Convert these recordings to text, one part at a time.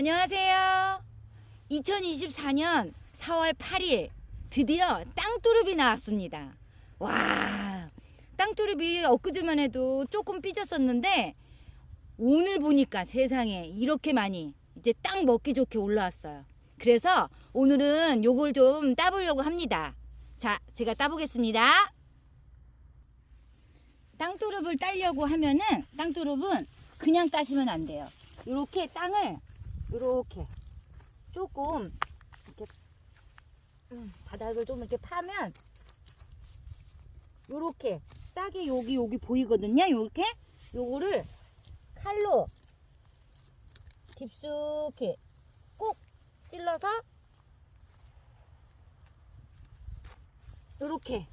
안녕하세요. 2024년 4월 8일 드디어 땅두릅이 나왔습니다. 와, 땅두릅이 엊그제만 해도 조금 삐졌었는데 오늘 보니까 세상에 이렇게 많이 이제 딱 먹기 좋게 올라왔어요. 그래서 오늘은 요걸 좀 따보려고 합니다. 자, 제가 따보겠습니다. 땅두릅을 따려고 하면은 땅두릅은 그냥 따시면 안 돼요. 이렇게 땅을 이렇게 조금 이렇게 음, 바닥을 좀 이렇게 파면 요렇게 싹이 여기 여기 보이거든요. 요렇게 요거를 칼로 깊숙이 꾹 찔러서 요렇게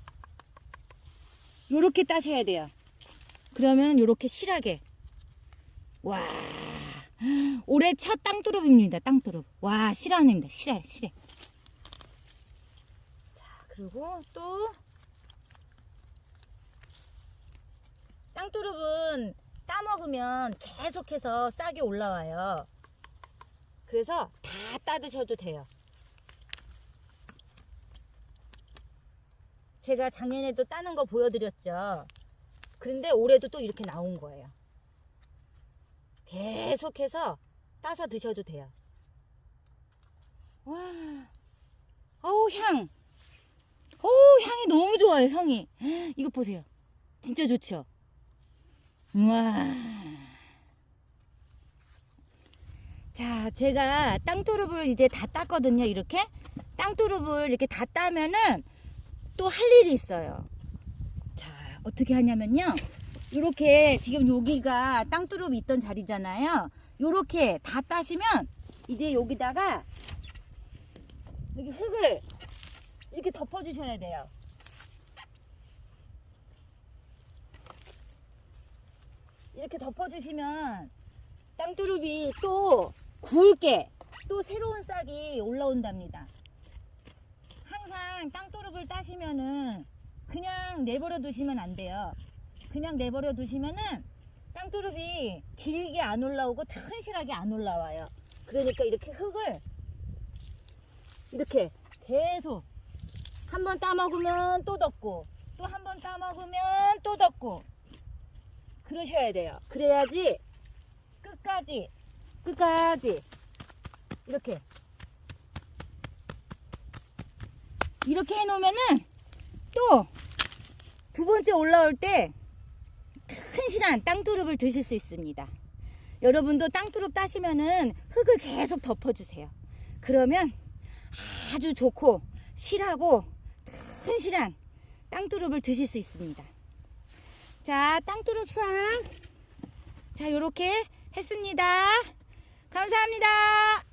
요렇게 따셔야 돼요. 그러면 요렇게 실하게 와 올해 첫 땅두릅입니다. 땅두릅. 와 실화입니다. 실해 실해. 자 그리고 또 땅두릅은 따 먹으면 계속해서 싹이 올라와요. 그래서 다 따드셔도 돼요. 제가 작년에도 따는 거 보여드렸죠. 그런데 올해도 또 이렇게 나온 거예요. 계속해서 따서 드셔도 돼요. 와, 어우 향, 어우 향이 너무 좋아요 향이. 이거 보세요, 진짜 좋죠. 우와. 자, 제가 땅두릅을 이제 다 땄거든요. 이렇게 땅두릅을 이렇게 다 따면은 또 할 일이 있어요. 자, 어떻게 하냐면요. 이렇게 지금 여기가 땅두릅 있던 자리잖아요. 요렇게 다 따시면 이제 여기다가 여기 흙을 이렇게 덮어 주셔야 돼요. 이렇게 덮어 주시면 땅두릅이 또 굵게 또 새로운 싹이 올라온답니다. 항상 땅두릅을 따시면은 그냥 내버려 두시면 안 돼요. 그냥 내버려 두시면은 땅두릅이 길게 안 올라오고 튼실하게 안 올라와요. 그러니까 이렇게 흙을 이렇게 계속 한 번 따먹으면 또 덮고 또 한 번 따먹으면 또 덮고 그러셔야 돼요. 그래야지 끝까지 끝까지 이렇게 이렇게 해놓으면은 또 두 번째 올라올 때 튼실한 땅두릅을 드실 수 있습니다. 여러분도 땅두릅 따시면은 흙을 계속 덮어주세요. 그러면 아주 좋고 실하고 튼실한 땅두릅을 드실 수 있습니다. 자, 땅두릅 수확. 자, 요렇게 했습니다. 감사합니다.